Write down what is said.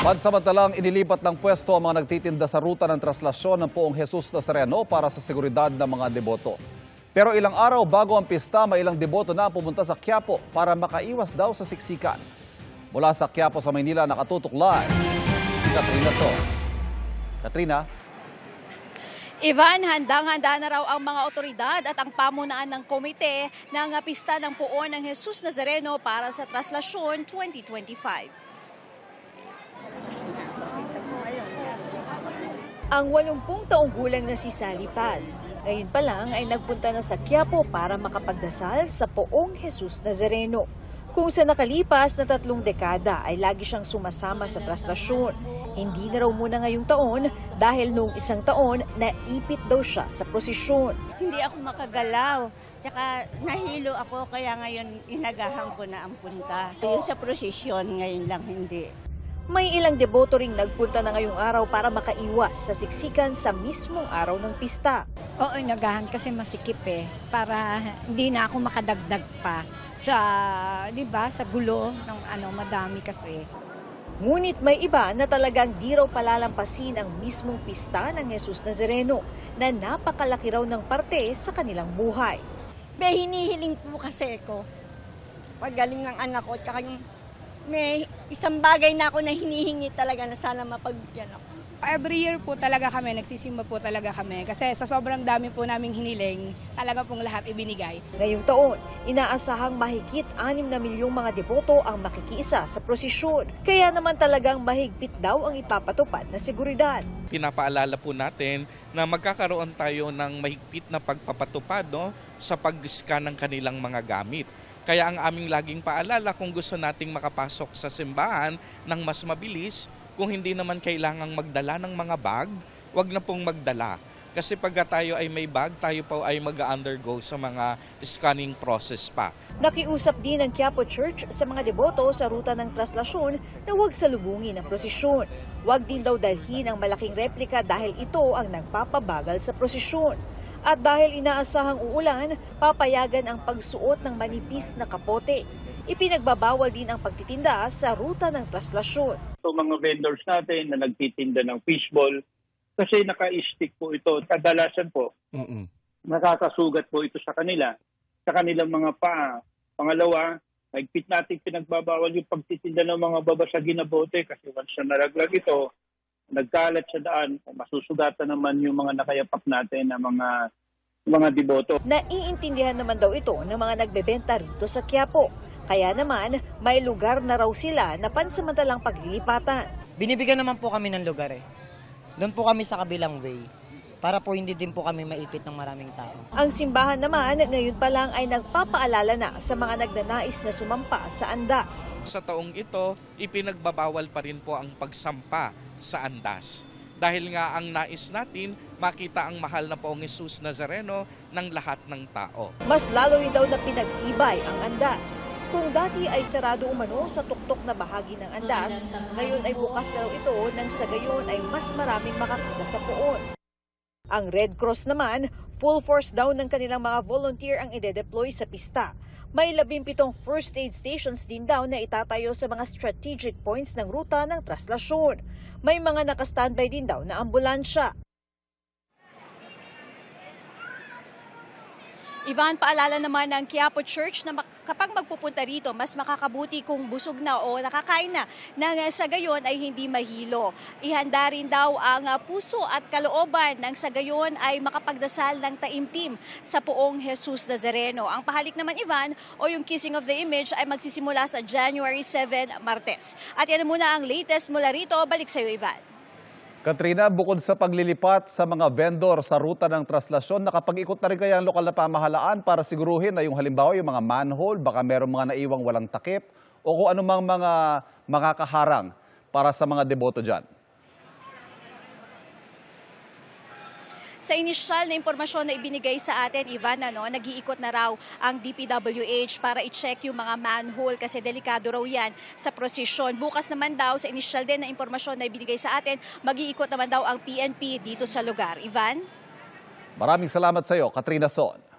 Pansamantalang inilipat ng pwesto ang mga nagtitinda sa ruta ng traslasyon ng poong Jesus Nazareno para sa seguridad ng mga deboto. Pero ilang araw bago ang pista, may ilang deboto na pumunta sa Quiapo para makaiwas daw sa siksikan. Mula sa Quiapo sa Maynila, nakatutok live si Katrina So. Katrina, Ivan, handang-handa na raw ang mga otoridad at ang pamunaan ng komite ng pista ng puon ng Jesus Nazareno para sa Traslasyon 2025. Ang 80 taong gulang na si Sally Paz, ngayon pa lang ay nagpunta na sa Quiapo para makapagdasal sa poong Jesus Nazareno. Kung sa nakalipas na tatlong dekada ay lagi siyang sumasama sa traslasyon. Hindi na raw muna ngayong taon dahil noong isang taon naipit daw siya sa prosesyon. Hindi ako makagalaw. Tsaka nahilo ako kaya ngayon inagahan ko na ang punta. Yung sa prosesyon ngayon lang hindi. May ilang deboto ring nagpunta na ngayong araw para makaiwas sa siksikan sa mismong araw ng pista. Oo, nagahan kasi masikip eh. Para hindi na ako makadagdag pa sa, di ba, sa gulo ng ano, madami kasi. Ngunit may iba na talagang di raw palalampasin ang mismong pista ng Jesus Nazareno na napakalaki raw ng parte sa kanilang buhay. May hinihiling po kasi ko. Pagaling ng anak ko, tsaka yung may isang bagay na ako na hinihingi talaga na sana mapagbigyan ako. Every year po talaga kami, nagsisimba po talaga kami. Kasi sa sobrang dami po naming hiniling, talaga pong lahat ibinigay. Ngayong taon, inaasahang mahigit 6 na milyong mga deboto ang makikiisa sa prosesyon. Kaya naman talagang mahigpit daw ang ipapatupad na seguridad. pinapaalala po natin na magkakaroon tayo ng mahigpit na pagpapatupad no, sa pag-scan ng kanilang mga gamit. Kaya ang aming laging paalala kung gusto nating makapasok sa simbahan ng mas mabilis, kung hindi naman kailangang magdala ng mga bag, wag na pong magdala. Kasi pagka tayo ay may bag, tayo pa ay mag-undergo sa mga scanning process pa. Nakiusap din ng Quiapo Church sa mga deboto sa ruta ng traslasyon na huwag salubungin ang prosesyon. Huwag din daw dalhin ang malaking replika dahil ito ang nagpapabagal sa prosesyon. At dahil inaasahang uulan, papayagan ang pagsuot ng manipis na kapote. Ipinagbabawal din ang pagtitinda sa ruta ng traslasyon. So mga vendors natin na nagtitinda ng fishball, kasi naka-stick po ito. Kadalasan po, nakakasugat po ito sa kanila, sa kanilang mga paa. Pangalawa, higpit natin pinagbabawal yung pagtitinda ng mga babasagin na bote kasi once na naraglag ito, nagkalat sa daan, masusugatan naman yung mga nakayapak natin na mga mga deboto. Naiintindihan naman daw ito ng mga nagbebenta rito sa Quiapo. Kaya naman, may lugar na raw sila na pansamantalang paglilipatan. Binibigyan naman po kami ng lugar eh. Doon po kami sa kabilang way. Para po hindi din po kami maipit ng maraming tao. Ang simbahan naman ngayon pa lang ay nagpapaalala na sa mga nagnanais na sumampa sa andas. Sa taong ito, ipinagbabawal pa rin po ang pagsampa sa andas. Dahil nga ang nais natin, makita ang mahal na poong Jesus Nazareno ng lahat ng tao. Mas lalo rin daw na pinagtibay ang andas. Kung dati ay sarado umano sa tuktok na bahagi ng andas, ngayon ay bukas na raw ito nang sa gayon ay mas maraming makakita sa poon. Ang Red Cross naman, full force daw ng kanilang mga volunteer ang ide-deploy sa pista. May labimpitong first aid stations din daw na itatayo sa mga strategic points ng ruta ng traslasyon. May mga nakastandby din daw na ambulansya. Ivan, paalala naman ng Quiapo Church na kapag magpupunta rito, mas makakabuti kung busog na o nakakain na nang eh, sa gayon ay hindi mahilo. Ihanda rin daw ang ah, puso at kalooban ng sa gayon ay makapagdasal ng taimtim sa poong Jesus Nazareno. Ang pahalik naman, Ivan, o yung kissing of the image ay magsisimula sa January 7, Martes. At yan muna ang latest mula rito. Balik sa iyo, Ivan. Katrina, bukod sa paglilipat sa mga vendor sa ruta ng traslasyon, nakapag-ikot na rin kaya ang lokal na pamahalaan para siguruhin na yung halimbawa yung mga manhole, baka meron mga naiwang walang takip o kung anumang mga makakaharang para sa mga deboto dyan. Sa inisyal na impormasyon na ibinigay sa atin, Ivan, ano, nag-iikot na raw ang DPWH para i-check yung mga manhole kasi delikado raw yan sa prosesyon. Bukas naman daw, sa inisyal din na impormasyon na ibinigay sa atin, mag-iikot naman daw ang PNP dito sa lugar. Ivan? Maraming salamat sa iyo, Katrina Son.